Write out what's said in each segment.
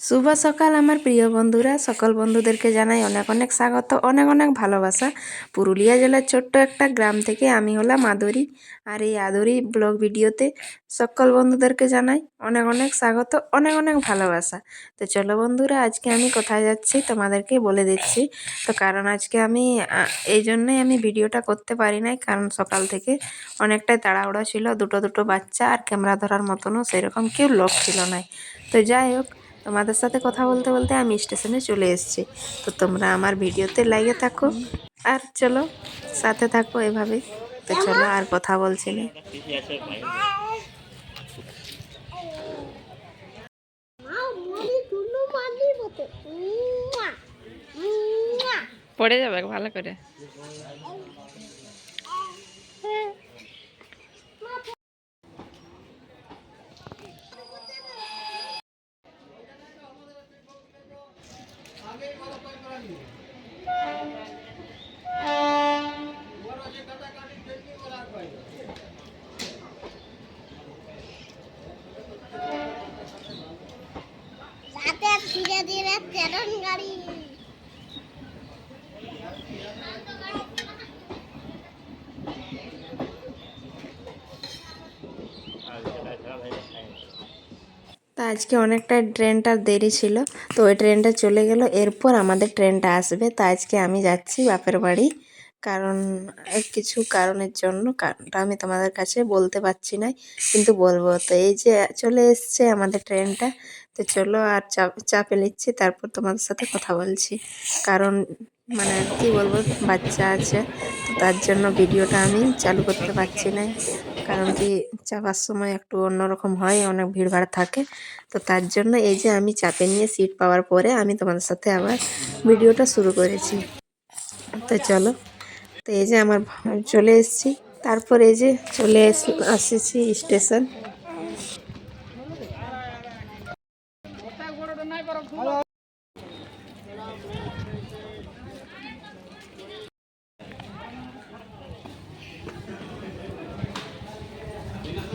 শুভ সকাল আমার প্রিয় বন্ধুরা। সকল বন্ধুদেরকে জানাই অনেক অনেক স্বাগত, অনেক অনেক ভালোবাসা। পুরুলিয়া জেলার ছোট্ট একটা গ্রাম থেকে আমি হলাম আদরি। আর এই আদরি ব্লগ ভিডিওতে সকল বন্ধুদেরকে জানাই অনেক অনেক স্বাগত, অনেক অনেক ভালোবাসা। তো চলো বন্ধুরা, আজকে আমি কোথায় যাচ্ছি তোমাদেরকে বলে দিচ্ছি। তো কারণ আজকে আমি এই জন্যই আমি ভিডিওটা করতে পারি নাই। কারণ সকাল থেকে অনেকটাই তাড়াহুড়ো ছিল, দুটো দুটো বাচ্চা আর ক্যামেরা ধরার মতনও সেরকম কেউ লোক ছিল না তো যাই হোক তোমাদের সাথে কথা বলতে বলতে আমি স্টেশনে চলে এসেছি। তো তোমরা আমার ভিডিওতে লাগে থাকো। আর চলো সাথে থাকো এভাবে। তো চলো আর কথা বলছি না। পড়ে যাবে ভালো করে। ধীরে ধীরে ট্রেন গাড়ি। তা আজকে অনেকটা ট্রেনটা দেরি ছিল। তো ওই ট্রেনটা চলে গেল, এরপর আমাদের ট্রেনটা আসবে। তা আজকে আমি যাচ্ছি বাপের বাড়ি। কারণ কিছু কারণের জন্য, কারণটা আমি তোমাদের কাছে বলতে পারছি না, কিন্তু বলব। তো এই যে চলে এসছে আমাদের ট্রেনটা, তো চলো আর চাপ চাপে নিচ্ছি, তারপর তোমাদের সাথে কথা বলছি। কারণ মানে কি বলব, বাচ্চা আছে, তো তার জন্য ভিডিওটা আমি চালু করতে পারছি না। কারণ কি, চাপার সময় একটু অন্যরকম হয়, অনেক ভিড়ভাড় থাকে। তো তার জন্য এই যে আমি চাপে নিয়ে সিট পাওয়ার পরে আমি তোমাদের সাথে আবার ভিডিওটা শুরু করেছি। তো চলো, তো এই যে আমার চলে এসেছি। তারপর এই যে চলে আসেছি স্টেশন।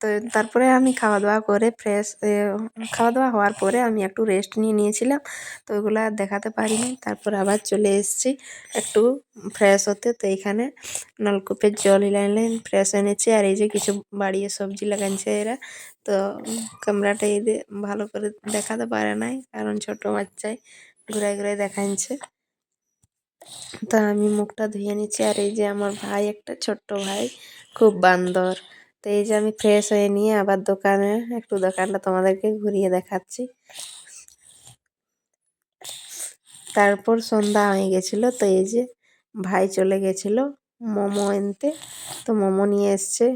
তো তারপরে আমি খাওয়া দাওয়া করে ফ্রেশ খাওয়া দাওয়া হওয়ার পরে আমি একটু রেস্ট নিয়ে নিয়েছিলাম। তো ওগুলো আর দেখাতে পারিনি। তারপর আবার চলে এসেছি একটু ফ্রেশ হতে। তো এখানে নলকূপের জল লাইন ফ্রেশ এনেছি। আর এই যে কিছু বাড়িয়ে সবজি লাগাইছে এরা। তো ক্যামেরাটা এই ভালো করে দেখাতে পারে নাই। কারণ ছোট বাচ্চায় ঘুরাই ঘুরাই দেখাচ্ছে তা আমি মুখটা ধুয়ে নিচ্ছি। আর এই যে আমার ভাই, একটা ছোট্ট ভাই, খুব বান্দর। তো এই যে আমি ফ্রেশ হয়ে নিয়ে আবার দোকানে, একটু দোকানটা তোমাদেরকে ঘুরিয়ে দেখাচ্ছি। তারপর সন্ধ্যা হয়ে গেছিল, তো এই যে ভাই চলে গেছিল মোমো এনতে তো মোমো নিয়ে এসছে,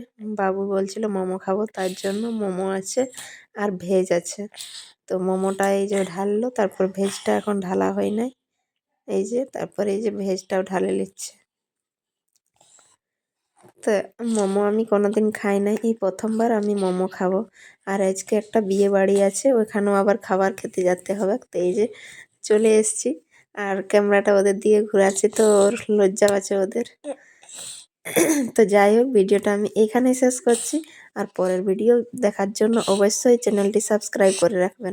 বাবু বলছিল মোমো খাব, তার জন্য মোমো আছে আর ভেজ আছে। তো মোমোটা এই যে ঢাললো, তারপর ভেজটা এখন ঢালা হয় নাই। এই যে, তারপর এই যে ভেজটাও ঢালে নিচ্ছে। তো মোমো আমি কোনোদিন খাই নাই। এই প্রথমবার আমি মোমো খাব। আর আজকে একটা বিয়ে বাড়ি আছে, ওইখানেও আবার খাবার খেতে যেতে হবে। তো এই যে চলে এসেছি। আর ক্যামেরাটা ওদের দিয়ে ঘুরাচ্ছি, তো ওর লজ্জা আছে ওদের। তো যাই হোক, ভিডিওটা আমি এখানেই শেষ করছি। আর পরের ভিডিও দেখার জন্য অবশ্যই চ্যানেলটি সাবস্ক্রাইব করে রাখবেন।